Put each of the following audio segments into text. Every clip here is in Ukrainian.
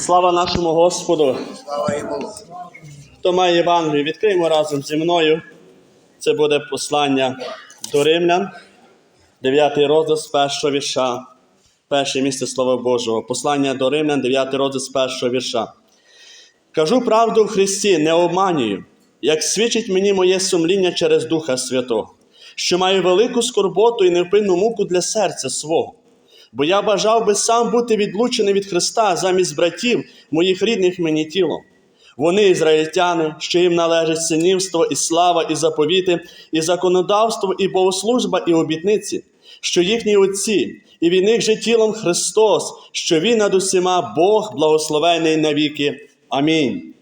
Слава нашому Господу! Слава йому. Хто має Євангелію, відкриємо разом зі мною. Це буде послання до римлян, 9 розділ з першого вірша. Перше місце Слова Божого. Послання до римлян, 9 розділ з першого вірша. Кажу правду в Христі, не обманюю, як свідчить мені моє сумління через Духа Святого, що маю велику скорботу і невпинну муку для серця свого. Бо я бажав би сам бути відлучений від Христа замість братів, моїх рідних мені тілом. Вони ізраїльтяни, що їм належить синівство, і слава, і заповіти, і законодавство, і богослужба, і обітниці, що їхні отці, і від них же тілом Христос, що Він над усіма Бог благословений навіки. Амінь.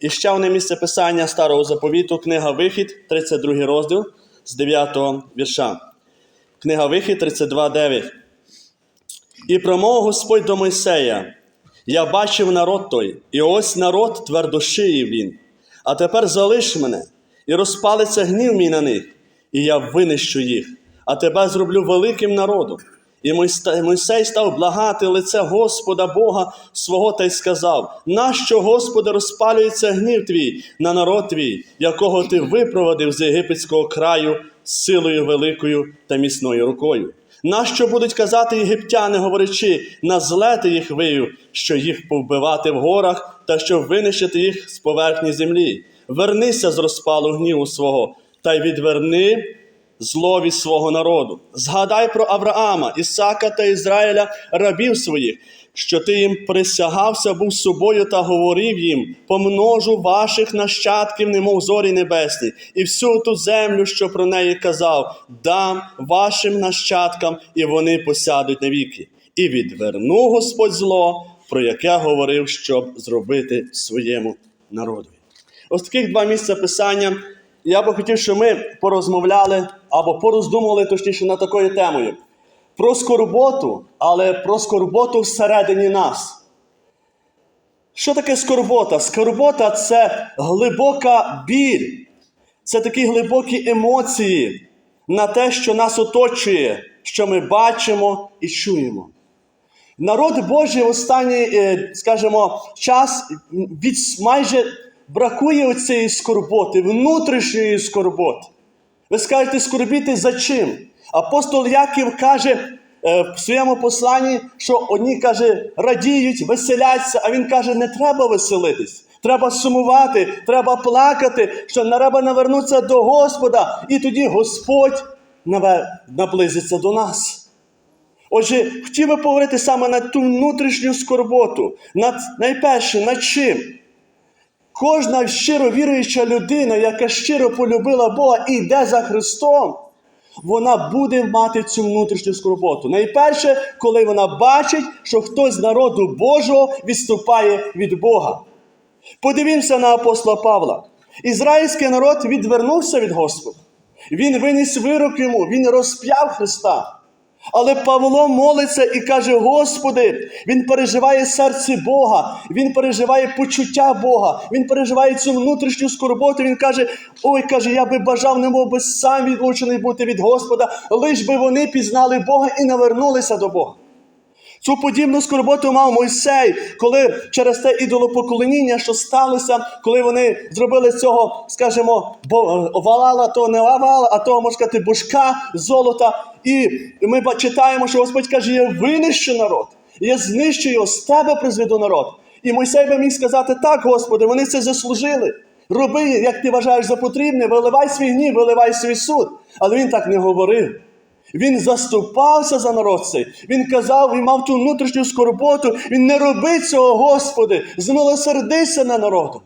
І ще одне місце писання старого заповіту, книга Вихід, 32 розділ з 9 вірша. Книга Вихід 32, І промов Господь до Мойсея: Я бачив народ той, і ось народ твердошиїв він. А тепер залиш мене, і розпалиться гнів мій на них, і я винищу їх, а тебе зроблю великим народом. І Мойсей став благати лице Господа Бога свого та й сказав: Нащо, Господи, розпалюється гнів твій на народ твій, якого ти випроводив з єгипетського краю силою великою та міцною рукою? Нащо будуть казати єгиптяни, говорячи, на зле ти їх вию, що їх повбивати в горах та щоб винищити їх з поверхні землі? Вернися з розпалу гніву свого та й відверни зло від свого народу. Згадай про Авраама, Ісака та Ізраїля, рабів своїх, що ти їм присягався був собою та говорив їм: помножу ваших нащадків, немов зорі небесні, і всю ту землю, що про неї казав, дам вашим нащадкам, і вони посядуть навіки. І відверну Господь зло, про яке говорив, щоб зробити своєму народу. Ось таких два місця писання. Я би хотів, щоб ми порозмовляли або пороздумували точніше над такою темою. Про скорботу, але про скорботу всередині нас. Що таке скорбота? Скорбота це глибока біль, це такі глибокі емоції на те, що нас оточує, що ми бачимо і чуємо. Народ Божий в останній, е, скажімо, час від майже бракує цієї скорботи, внутрішньої скорботи. Ви скажете, скорбіти за чим? Апостол Яків каже е, в своєму посланні, що одні каже, радіють, веселяться, а він каже, не треба веселитись. Треба сумувати, треба плакати, що треба навернутися до Господа, і тоді Господь наблизиться до нас. Отже, хотів би поговорити саме на ту внутрішню скорботу. Над, найперше, над чим? Кожна щиро віруюча людина, яка щиро полюбила Бога і йде за Христом, вона буде мати цю внутрішню скорботу. Найперше, коли вона бачить, що хтось з народу Божого відступає від Бога. Подивімося на апостола Павла. Ізраїльський народ відвернувся від Господа. Він виніс вирок йому, він розп'яв Христа. Але Павло молиться і каже: Господи, він переживає серце Бога, він переживає почуття Бога, він переживає цю внутрішню скорботу. Він каже: Ой, каже, я би бажав, немов би сам відлучений бути від Господа, лиш би вони пізнали Бога і навернулися до Бога. Цю подібну скорботу мав Мойсей, коли через те ідолопоклоніння, що сталося, коли вони зробили з цього, скажімо, бо валала, то не валала, а того, можна сказати, бушка золота. І ми читаємо, що Господь каже: я винищу народ, я знищу його, з тебе призведу народ. І Мойсей би міг сказати: так, Господи, вони це заслужили. Роби, як ти вважаєш за потрібне, виливай свій гнів, виливай свій суд. Але він так не говорив. Він заступався за народ цей. Він казав, він мав ту внутрішню скорботу. Він не роби цього, Господи, змилосердися на народу.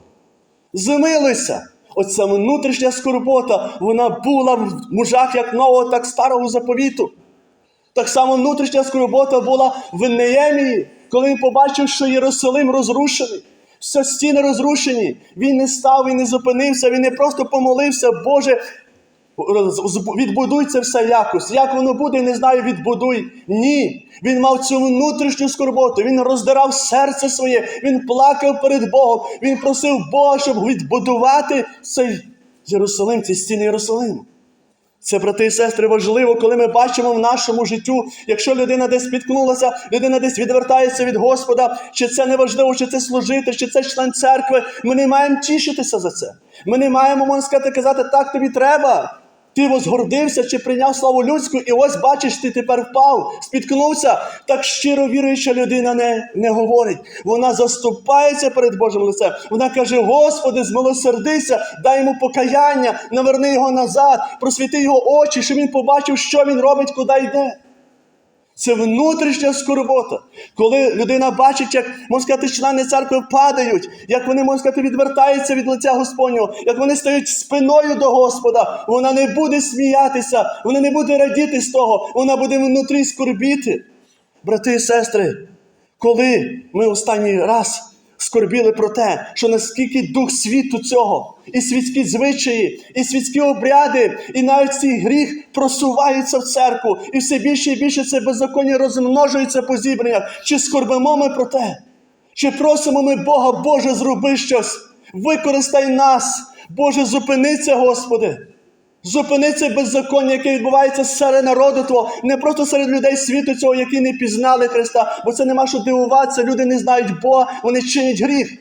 Змилуйся. Оця внутрішня скорбота, вона була в мужах як нового, так старого заповіту. Так само внутрішня скорбота була в Неємії, коли він побачив, що Єрусалим розрушений. Все стіни розрушені. Він не став, він не зупинився, він не просто помолився, Боже, відбудуй це все якось. Як воно буде, не знаю, відбудуй. Ні. Він мав цю внутрішню скорботу, він роздирав серце своє, він плакав перед Богом, він просив Бога, щоб відбудувати цей Єрусалим, ці стіни Єрусалиму. Це, брати і сестри, важливо, коли ми бачимо в нашому життю, якщо людина десь спіткнулася, людина десь відвертається від Господа, чи це не важливо, чи це служити, чи це член церкви. Ми не маємо тішитися за це. Ми не маємо, можна сказати, казати, так тобі треба. Ти возгордився чи прийняв славу людську, і ось бачиш, ти тепер впав, спіткнувся. Так щиро віруюча людина не, не говорить. Вона заступається перед Божим лицем. Вона каже: Господи, змилосердися, дай йому покаяння, наверни його назад, просвіти його очі, щоб він побачив, що він робить, куди йде. Це внутрішня скорбота. Коли людина бачить, як можна сказати, члени церкви падають, як вони, можна сказати, відвертаються від лиця Господнього, як вони стають спиною до Господа, вона не буде сміятися, вона не буде радіти з того, вона буде внутрі скорбіти. Брати і сестри, коли ми останній раз скорбіли про те, що наскільки дух світу цього, і світські звичаї, і світські обряди, і навіть цей гріх просуваються в церкву, і все більше і більше це беззаконня розмножується по зібраннях. Чи скорбимо ми про те? Чи просимо ми Бога, Боже, зроби щось, використай нас, Боже, зупинися, Господи. Зупини це беззаконня, яке відбувається серед народу Твого, не просто серед людей світу цього, які не пізнали Христа, бо це нема що дивуватися, люди не знають Бога, вони чинять гріх.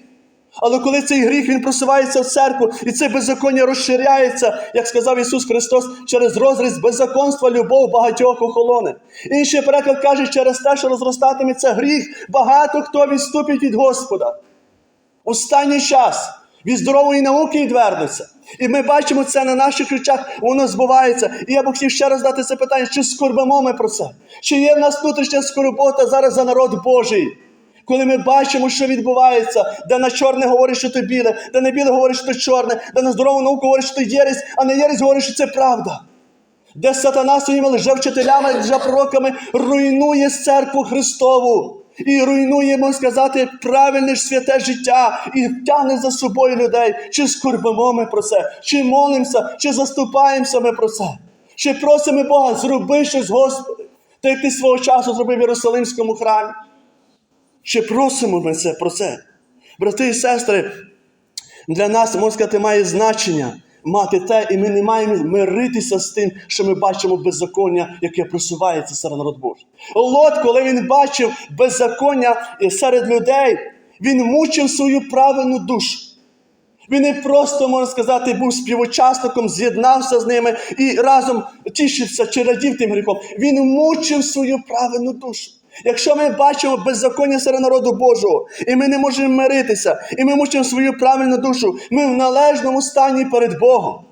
Але коли цей гріх він просувається в церкву, і це беззаконня розширяється, як сказав Ісус Христос, через розріз беззаконства любов багатьох охолоне. Інший переклад каже, через те, що розростатиметься гріх, багато хто відступить від Господа. Останній час від здорової науки відвернуться. І ми бачимо це на наших очах, воно збувається. І я б хотів ще раз дати це питання, чи скорбимо ми про це? Чи є в нас внутрішня скорбота зараз за народ Божий? Коли ми бачимо, що відбувається, де на чорне говорить, що то біле, де на біле говорить, що то чорне, де на здорову науку говорить, що то єресь, а на єресь говорить, що це правда. Де сатана своїми лжевчителями, лжепророками руйнує церкву Христову і руйнує, можна сказати, правильне ж святе життя і тягне за собою людей. Чи скорбимо ми про це, чи молимося, чи заступаємося ми про це, чи просимо Бога, зроби щось, Господи, так як ти свого часу зробив в Єрусалимському храмі. Чи просимо ми це про це? Брати і сестри, для нас, можна сказати, має значення мати те, і ми не маємо миритися з тим, що ми бачимо беззаконня, яке просувається серед народ Божий. Лот, коли він бачив беззаконня серед людей, він мучив свою правильну душу. Він не просто, можна сказати, був співучасником, з'єднався з ними і разом тішився чи радів тим гріхом. Він мучив свою правильну душу. Якщо ми бачимо беззаконня серед народу Божого, і ми не можемо миритися, і ми мучимо свою правильну душу, ми в належному стані перед Богом.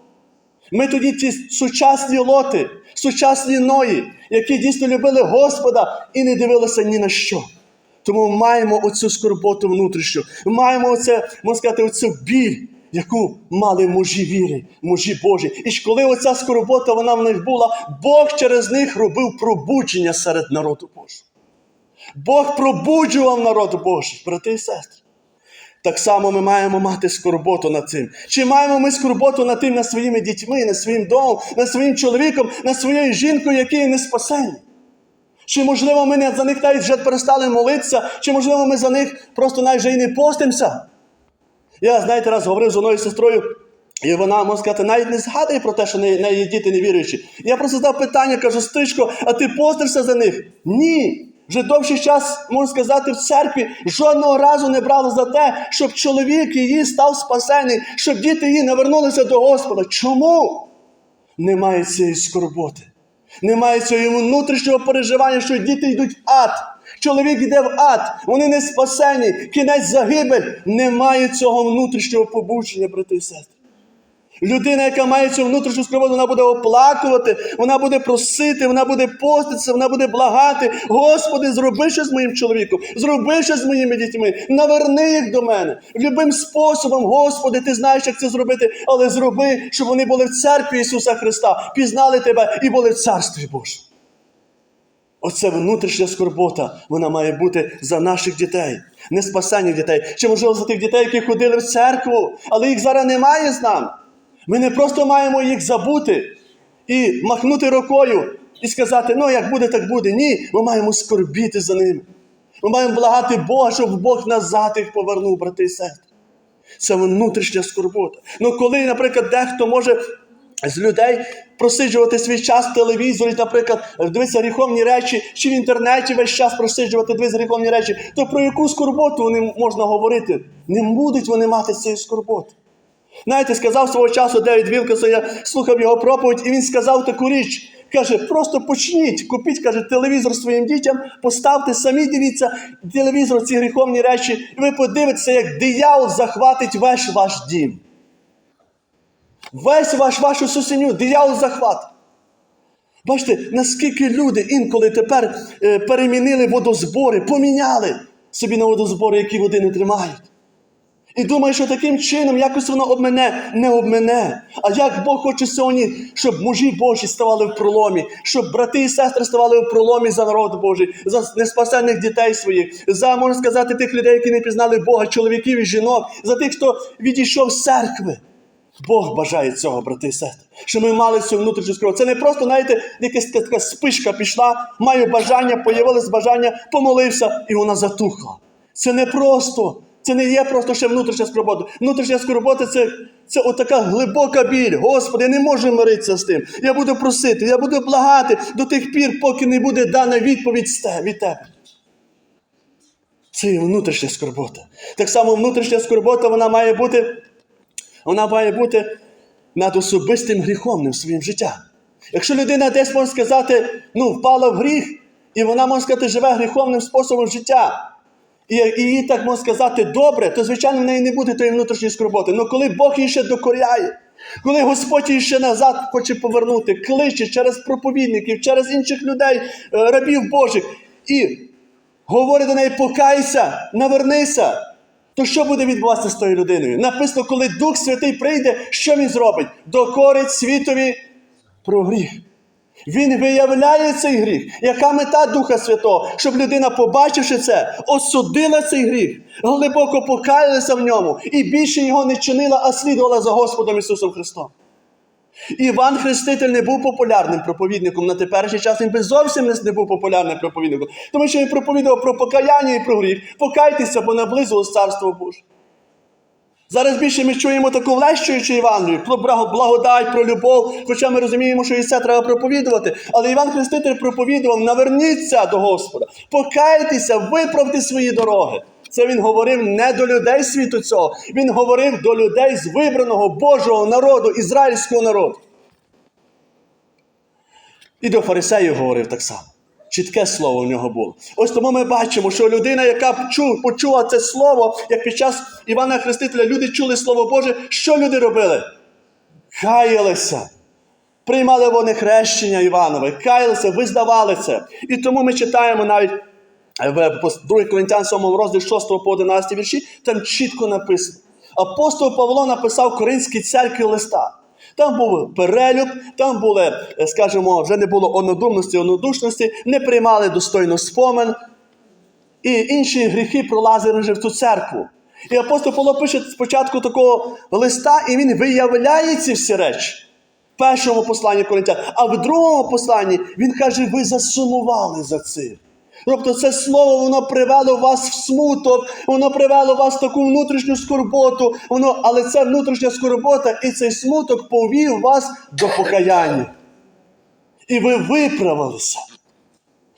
Ми тоді ті сучасні лоти, сучасні ної, які дійсно любили Господа і не дивилися ні на що. Тому маємо оцю скорботу внутрішню, маємо оце, можна сказати, оцю біль, яку мали мужі віри, мужі Божі. І ж коли оця скорбота вона в них була, Бог через них робив пробудження серед народу Божого. Бог пробуджував народ Божий, брати і сестри. Так само ми маємо мати скорботу над цим. Чи маємо ми скорботу над тим над своїми дітьми, над своїм домом, над своїм чоловіком, над своєю жінкою, які не спасені? Чи, можливо, ми не за них навіть вже перестали молитися, чи, можливо, ми за них просто навіть вже і не постимося? Я, знаєте, раз говорив з одною сестрою, і вона, можна сказати, навіть не згадує про те, що не, не є діти невіруючі. Я просто задав питання, кажу, стричко, а ти постишся за них? Ні. Вже довший час, можна сказати, в церкві жодного разу не брали за те, щоб чоловік її став спасений, щоб діти її навернулися до Господа. Чому? Немає цієї скорботи. Немає цього внутрішнього переживання, що діти йдуть в ад. Чоловік йде в ад, вони не спасені, кінець загибель. Немає цього внутрішнього побудження, брати і сестри. Людина, яка має цю внутрішню скорботу, вона буде оплакувати, вона буде просити, вона буде поститися, вона буде благати. Господи, зроби щось з моїм чоловіком, зроби щось з моїми дітьми, наверни їх до мене. Любим способом, Господи, ти знаєш, як це зробити, але зроби, щоб вони були в церкві Ісуса Христа, пізнали Тебе і були в Царстві Божому. Оце внутрішня скорбота, вона має бути за наших дітей, не спасених дітей. Чи можливо за тих дітей, які ходили в церкву, але їх зараз немає з нами. Ми не просто маємо їх забути і махнути рукою і сказати, ну як буде, так буде. Ні, ми маємо скорбіти за ними. Ми маємо благати Бога, щоб Бог назад їх повернув, брати і сестри. Це внутрішня скорбота. Ну коли, наприклад, дехто може з людей просиджувати свій час в телевізорі, наприклад, дивитися гріховні речі, чи в інтернеті весь час просиджувати, дивитися гріховні речі, то про яку скорботу вони можна говорити? Не будуть вони мати цієї скорботи. Знаєте, сказав свого часу Девід Вілкоса, я слухав його проповідь, і він сказав таку річ. Каже, просто почніть, купіть, каже, телевізор своїм дітям, поставте, самі дивіться телевізор, ці гріховні речі, і ви подивитеся, як диявол захватить весь ваш дім. Весь ваш вашу сусіню, диявол захват. Бачите, наскільки люди інколи тепер е, перемінили водозбори, поміняли собі на водозбори, які води не тримають. І думаю, що таким чином якось воно обмене, не обмене. А як Бог хоче сьогодні, щоб мужі Божі ставали в проломі, щоб брати і сестри ставали в проломі за народ Божий, за неспасених дітей своїх, за, можна сказати, тих людей, які не пізнали Бога, чоловіків і жінок, за тих, хто відійшов з церкви. Бог бажає цього, брати і сестри, що ми мали цю внутрішню скору. Це не просто, знаєте, якась така спишка пішла, маю бажання, появилось бажання, помолився, і вона затухла. Це не просто, це не є просто ще внутрішня скорбота. Внутрішня скорбота це, це отака глибока біль. Господи, я не можу миритися з тим. Я буду просити, я буду благати до тих пір, поки не буде дана відповідь від тебе. Це є внутрішня скорбота. Так само внутрішня скорбота вона має бути вона має бути над особистим гріховним своїм життям. Якщо людина десь може сказати, ну, впала в гріх, і вона, може сказати, живе гріховним способом життя, і, їй так можна сказати добре, то, звичайно, в неї не буде тої внутрішньої скорботи. Але коли Бог її ще докоряє, коли Господь її ще назад хоче повернути, кличе через проповідників, через інших людей, е, рабів Божих, і говорить до неї, покайся, навернися. То що буде відбуватися з тою людиною? Написано, коли Дух Святий прийде, що він зробить? Докорить світові про гріх. Він виявляє цей гріх. Яка мета Духа Святого? Щоб людина, побачивши це, осудила цей гріх, глибоко покаялася в ньому і більше його не чинила, а слідувала за Господом Ісусом Христом. Іван Хреститель не був популярним проповідником на теперішній час. Він би зовсім не- був популярним проповідником, тому що він проповідував про покаяння і про гріх. Покайтеся, бо наблизилось царство Боже. Зараз більше ми чуємо таку влещуючу Євангелію, про благодать, про любов, хоча ми розуміємо, що і це треба проповідувати. Але Іван Хреститель проповідував: наверніться до Господа, покайтеся, виправте свої дороги. Це він говорив не до людей світу цього, він говорив до людей з вибраного Божого народу, ізраїльського народу. І до фарисеїв говорив так само. Чітке слово в нього було. Ось тому ми бачимо, що людина, яка почула це слово, як під час Івана Хрестителя люди чули Слово Боже, що люди робили? Каялися. Приймали вони хрещення Іванове, каялися, визнавали це. І тому ми читаємо навіть е, в 2 Коринтян 7 розділі 6 по 11 вірші, там чітко написано. Апостол Павло написав Коринській церкві листа. Там був перелюб, там були, е, скажімо, вже не було однодумності, однодушності, не приймали достойно спомин. І інші гріхи пролазили вже в цю церкву. І апостол Павло пише спочатку такого листа, і він виявляє ці всі речі. В першому посланні Коринтян, а в другому посланні він каже, ви засумували за цим. Тобто це слово воно привело вас в смуток, воно привело вас в таку внутрішню скорботу, воно, але це внутрішня скорбота і цей смуток повів вас до покаяння. І ви виправилися.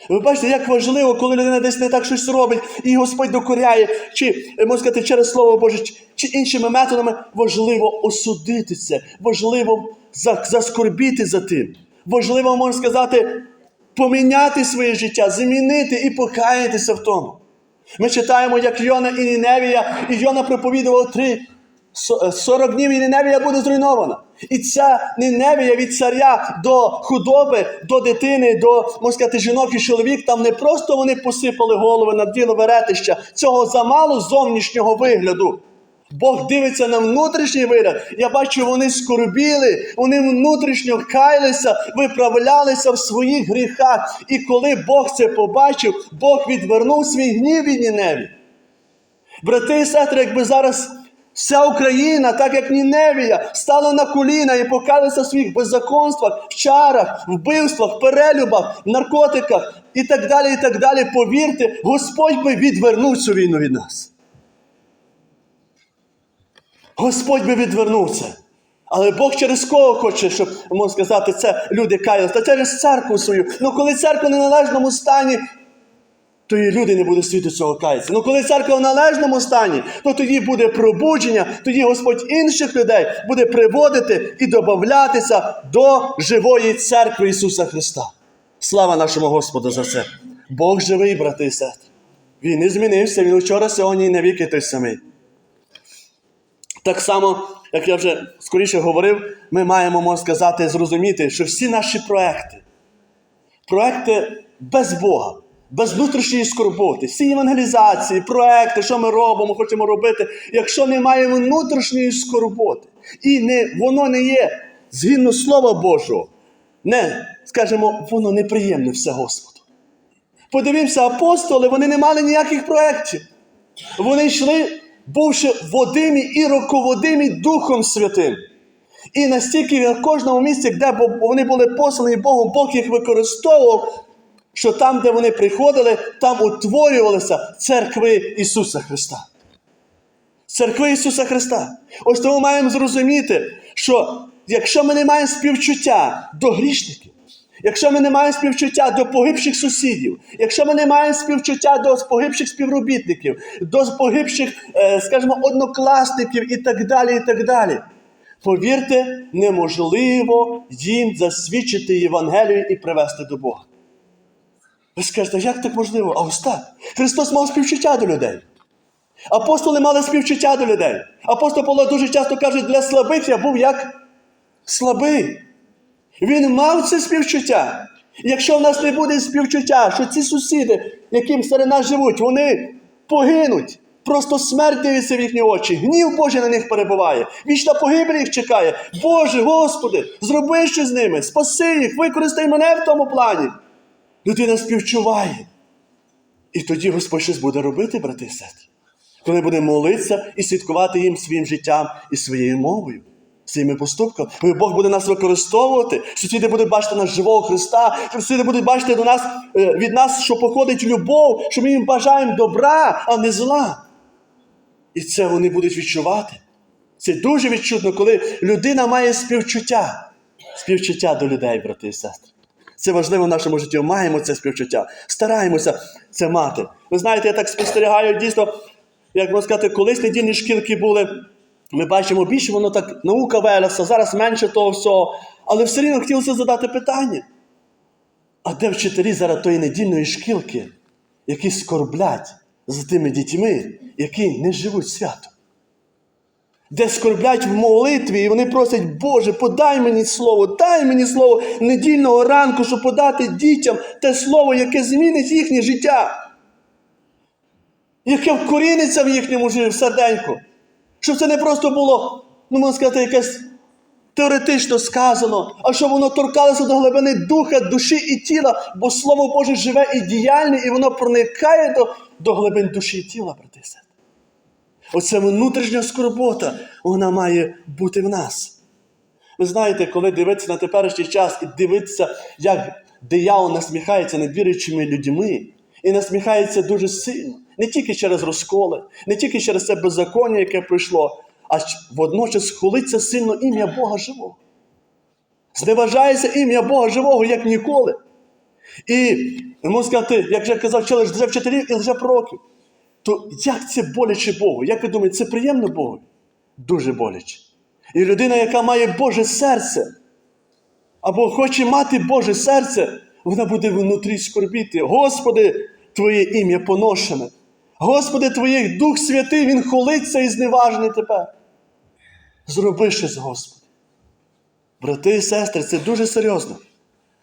Ви бачите, як важливо, коли людина десь не так щось робить, і Господь докоряє, чи е, можна сказати, через Слово Боже, чи іншими методами, важливо осудити це, важливо заскорбіти за тим. Важливо, можна сказати, поміняти своє життя, змінити і покаятися в тому. Ми читаємо, як Йона і Ніневія, і Йона проповідував три. Со- е, 40 днів і Ніневія буде зруйнована. І ця Ніневія від царя до худоби, до дитини, до можна сказати, жінок і чоловік, там не просто вони посипали голови на діло веретища, цього замало зовнішнього вигляду. Бог дивиться на внутрішній вигляд. Я бачу, вони скорбіли, вони внутрішньо каялися, виправлялися в своїх гріхах. І коли Бог це побачив, Бог відвернув свій гнів від Ніневі. Брати і сестри, якби зараз вся Україна, так як Ніневія, стала на коліна і покалася в своїх беззаконствах, в чарах, вбивствах, перелюбах, наркотиках і так далі, і так далі, повірте, Господь би відвернув цю війну від нас. Господь би відвернув це. Але Бог через кого хоче, щоб можна сказати, це люди каялися? Та через церкву свою. Ну коли церква в належному стані, то і люди не будуть світу цього каятися. Ну коли церква в належному стані, то тоді буде пробудження, тоді Господь інших людей буде приводити і додатися до живої церкви Ісуса Христа. Слава нашому Господу за це. Бог живий, брати і сестри. Він не змінився, він вчора, сьогодні і навіки той самий. Так само, як я вже скоріше говорив, ми маємо, можна сказати, зрозуміти, що всі наші проекти, проекти без Бога, без внутрішньої скорботи, всі евангелізації, проекти, що ми робимо, хочемо робити, якщо немає внутрішньої скорботи, і не, воно не є згідно Слова Божого, не, скажімо, воно неприємне все Господу. Подивимося, апостоли, вони не мали ніяких проєктів. Вони йшли, бувши водимі і руководимі Духом Святим. І настільки на кожному місці, де вони були послані Богом, Бог їх використовував, що там, де вони приходили, там утворювалися церкви Ісуса Христа. Церкви Ісуса Христа. Ось тому маємо зрозуміти, що якщо ми не маємо співчуття до грішників, якщо ми не маємо співчуття до погибших сусідів, якщо ми не маємо співчуття до погибших співробітників, до погибших, е, скажімо, однокласників і так далі, і так далі. Повірте, неможливо їм засвідчити Євангелію і привести до Бога. Ви скажете, як так можливо? А ось так. Христос мав співчуття до людей. Апостоли мали співчуття до людей. Апостол Павло дуже часто каже, для слабих я був як слабий. Він мав це співчуття. Якщо в нас не буде співчуття, що ці сусіди, яким серед нас живуть, вони погинуть. Просто смерть дивиться в їхні очі, гнів Божий на них перебуває. Вічна погибель їх чекає. Боже, Господи, зроби щось з ними, спаси їх, використай мене в тому плані. Людина співчуває. І тоді Господь щось буде робити, брати і сестри. Коли буде молитися і свідкувати їм своїм життям і своєю мовою, своїми поступками. Коли Бог буде нас використовувати, сусіди будуть бачити нас живого Христа, що сусіди будуть бачити до нас, е, від нас, що походить любов, що ми їм бажаємо добра, а не зла. І це вони будуть відчувати. Це дуже відчутно, коли людина має співчуття. Співчуття до людей, брати і сестри. Це важливо в нашому житті. Маємо це співчуття. Стараємося це мати. Ви знаєте, я так спостерігаю дійсно, як можна сказати, колись недільні шкілки були. Ми бачимо більше, воно так наука велася, зараз менше того всього. Але все рівно хотілося задати питання. А де вчителі зараз тої недільної шкілки, які скорблять за тими дітьми, які не живуть свято? Де скорблять в молитві, і вони просять, Боже, подай мені слово, дай мені слово недільного ранку, щоб подати дітям те слово, яке змінить їхнє життя, яке вкоріниться в їхньому в серденьку. Щоб це не просто було, ну можна сказати, якесь теоретично сказано, а щоб воно торкалося до глибини духа, душі і тіла, бо Слово Боже живе і діяльне, і воно проникає до, до глибин душі і тіла, брати і. Оце внутрішня скорбота, вона має бути в нас. Ви знаєте, коли дивитися на теперішній час і дивитися, як диявол насміхається над віруючими людьми, і насміхається дуже сильно, не тільки через розколи, не тільки через це беззаконня, яке прийшло, а водночас хулиться сильно ім'я Бога живого. Зневажається ім'я Бога живого, як ніколи. І можна сказати, як вже казав, чи лише вчителів і лише пророків. То як це боляче Богу? Як ви думаєте, це приємно Богу? Дуже боляче. І людина, яка має Боже серце, або хоче мати Боже серце, вона буде внутрі скорбіти. Господи, Твоє ім'я поношене. Господи, Твоє Дух Святий, Він холиться і зневажений тепер. Зроби щось, Господи. Брати і сестри, це дуже серйозно.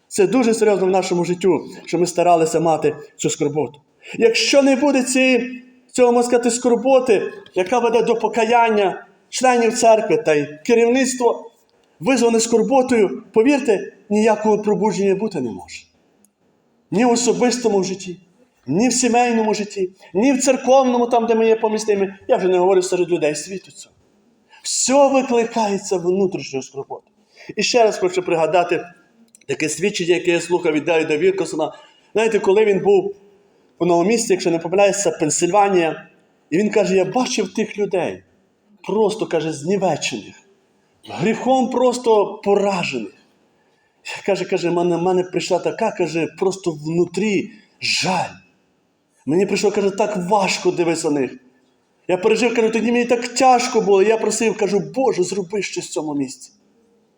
Це дуже серйозно в нашому життю, що ми старалися мати цю скорботу. Якщо не буде цієї, цього можна сказати, скорботи, яка веде до покаяння членів церкви та й керівництво, визване скорботою, повірте, ніякого пробудження бути не може. Ні в особистому житті, ні в сімейному житті, ні в церковному, там, де ми є помістими. Я вже не говорю серед людей світу цього. Все викликається внутрішньою скорботою. І ще раз хочу пригадати таке свідчення, яке я слухав від Девіда Віркосона. Знаєте, коли він був у новому місці, якщо не помиляюся, Пенсильванія, і він каже: я бачив тих людей, просто каже, знівечених, гріхом просто поражених. Каже, каже, мене, мене прийшла така, каже, просто внутрі жаль. Мені прийшло, каже, так важко дивитися на них. Я пережив, кажу, тоді мені так тяжко було. Я просив, кажу, Боже, зроби щось в цьому місці.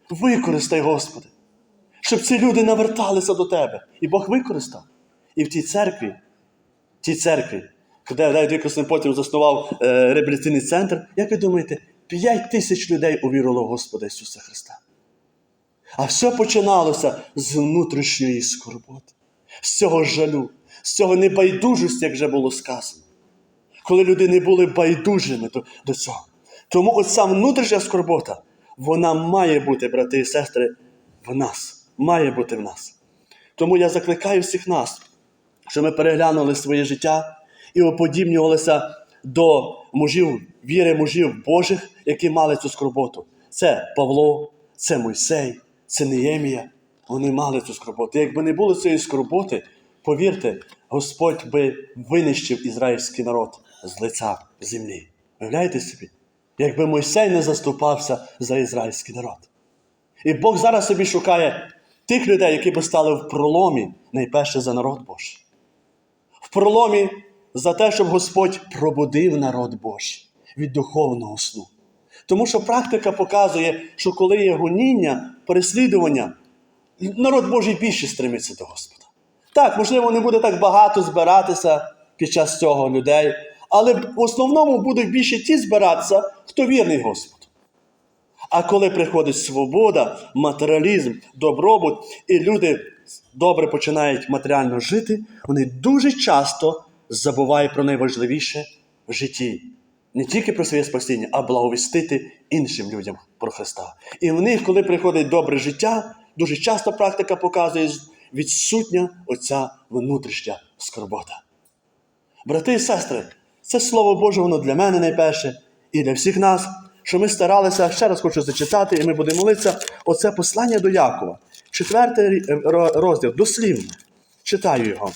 Використай, Господи, щоб ці люди наверталися до Тебе. І Бог використав. І в тій церкві, в тій церкві, де Давид Використан потім заснував е, реабілітаційний центр, як ви думаєте, 5 тисяч людей увірило в Господа Ісуса Христа. А все починалося з внутрішньої скорботи, з цього жалю, з цього небайдужості, як вже було сказано. Коли люди не були байдужими до, до цього. Тому оця внутрішня скорбота, вона має бути, брати і сестри, в нас. Має бути в нас. Тому я закликаю всіх нас, щоб ми переглянули своє життя і уподібнювалися до мужів, віри мужів Божих, які мали цю скорботу. Це Павло, це Мойсей, це Неємія. Вони мали цю скорботу. Якби не було цієї скорботи, повірте, Господь би винищив ізраїльський народ з лиця землі. Уявляєте собі? Якби Мойсей не заступався за ізраїльський народ. І Бог зараз собі шукає тих людей, які би стали в проломі найперше за народ Божий. В проломі за те, щоб Господь пробудив народ Божий від духовного сну. Тому що практика показує, що коли є гоніння, переслідування, народ Божий більше стремиться до Господа. Так, можливо, не буде так багато збиратися під час цього людей, але в основному будуть більше ті збиратися, хто вірний Господу. А коли приходить свобода, матеріалізм, добробут, і люди добре починають матеріально жити, вони дуже часто забувають про найважливіше в житті. Не тільки про своє спасіння, а благовістити іншим людям про Христа. І в них, коли приходить добре життя, дуже часто практика показує відсутня оця внутрішня скорбота. Брати і сестри, це слово Боже, воно для мене найперше і для всіх нас, що ми старалися, ще раз хочу зачитати, і ми будемо молитися, оце послання до Якова, четвертий розділ, дослівно. Читаю його.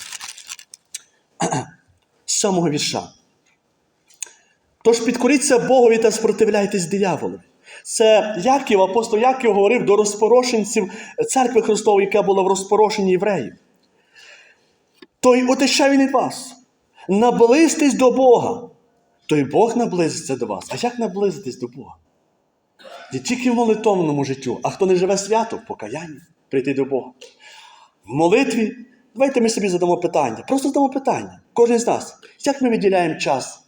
З самого вірша. Тож підкоріться Богові та спротивляйтесь дияволу. Це Яків, апостол Яків говорив до розпорошенців церкви Христової, яка була в розпорошенні євреїв. Той він від вас. Наблизьтесь до Бога. То й Бог наблизиться до вас. А як наблизитись до Бога? Не тільки в молитовному життю, а хто не живе свято, в покаянні, прийти до Бога. В молитві, давайте ми собі задамо питання. Просто задамо питання. Кожен з нас. Як ми виділяємо час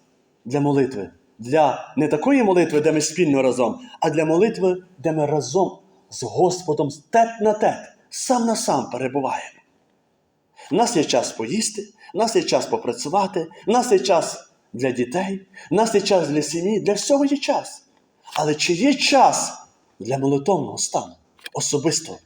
для молитви? Для не такої молитви, де ми спільно разом, а для молитви, де ми разом з Господом тет на тет, сам на сам перебуваємо. У нас є час поїсти, у нас є час попрацювати, у нас є час для дітей, у нас є час для сім'ї, для всього є час. Але чи є час для молитовного стану особистого?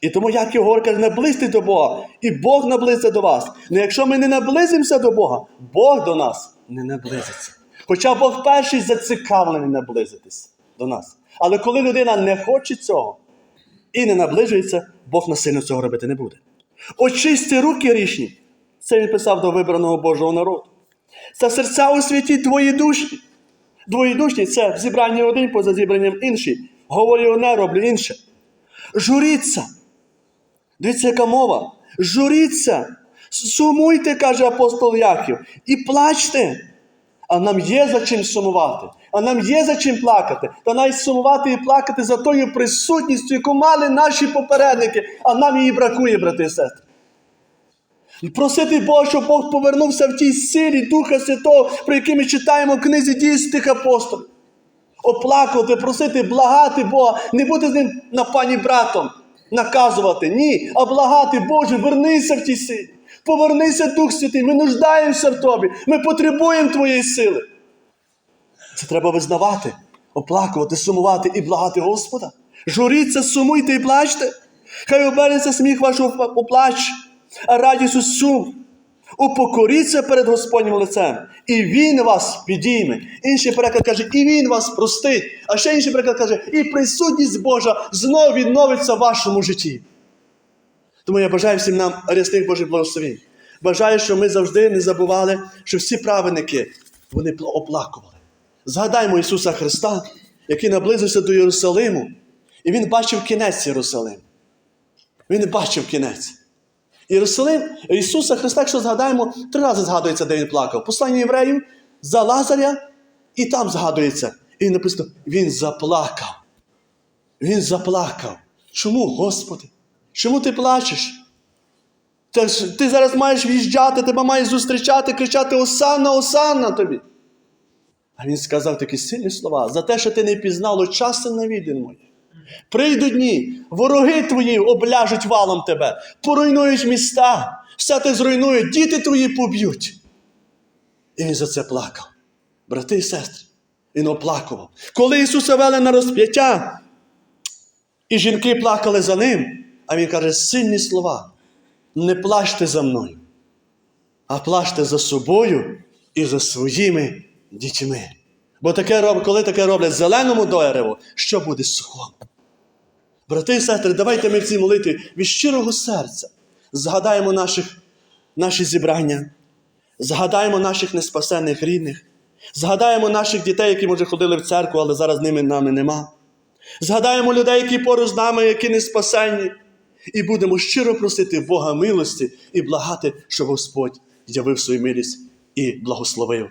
І тому як його говорить, наблизьте до Бога, і Бог наблизиться до вас. Ну якщо ми не наблизимося до Бога, Бог до нас не наблизиться. Хоча Бог перший зацікавлений наблизитись до нас. Але коли людина не хоче цього і не наближується, Бог насильно цього робити не буде. Очисти руки рішні. Це він писав до вибраного Божого народу. Це серця у світі твої душі. Двоєдушні це зібрання один поза зібранням інший. Говорю одне, роблю інше. Журіться. Дивіться, яка мова. Журіться. Сумуйте, каже апостол Яків, і плачте. А нам є за чим сумувати, а нам є за чим плакати. Та навіть сумувати і плакати за тою присутністю, яку мали наші попередники, а нам її бракує, брати і сестри. Просити Бога, щоб Бог повернувся в тій силі Духа Святого, про який ми читаємо в книзі дій святих апостолів. Оплакувати, просити, благати Бога, не бути з ним на пані братом, наказувати. Ні, а благати, Боже, вернися в тій силі. Повернися, Дух Святий, ми нуждаємося в Тобі, ми потребуємо Твоєї сили. Це треба визнавати, оплакувати, сумувати і благати Господа. Журіться, сумуйте і плачте. Хай обернеться сміх ваш у плач, а радість у сум. Упокоріться перед Господнім лицем, і Він вас підійме. Інший переклад каже, і Він вас простить. А ще інший переклад каже, і присутність Божа знов відновиться в вашому житті. Тому я бажаю всім нам рясних Божих благословень. Бажаю, щоб ми завжди не забували, що всі праведники вони оплакували. Згадаймо Ісуса Христа, який наблизився до Єрусалиму, і він бачив кінець Єрусалиму. Він бачив кінець. Єрусалим, Ісуса Христа, якщо згадаємо, три рази згадується, де він плакав. Послання євреїв за Лазаря, і там згадується. І написано, він заплакав. Він заплакав. Чому, Господи? Чому ти плачеш? Ти, зараз маєш в'їжджати, тебе маєш зустрічати, кричати Осанна, Осанна тобі. А він сказав такі сильні слова за те, що ти не пізнало часу навідин моє. Прийдуть дні, вороги твої обляжуть валом тебе, поруйнують міста, все ти зруйнують, діти твої поб'ють. І він за це плакав. Брати і сестри, він оплакував. Коли Ісуса вели на розп'яття, і жінки плакали за ним, а він каже сильні слова. Не плачте за мною, а плачте за собою і за своїми дітьми. Бо таке роб- коли таке роблять зеленому дереву, що буде сухому? Брати і сестри, давайте ми в цій молитві від щирого серця згадаємо наших, наші зібрання, згадаємо наших неспасених рідних, згадаємо наших дітей, які, може, ходили в церкву, але зараз ними нами нема. Згадаємо людей, які поруч з нами, які не спасені, і будемо щиро просити Бога милості і благати, щоб Господь явив свою милість і благословив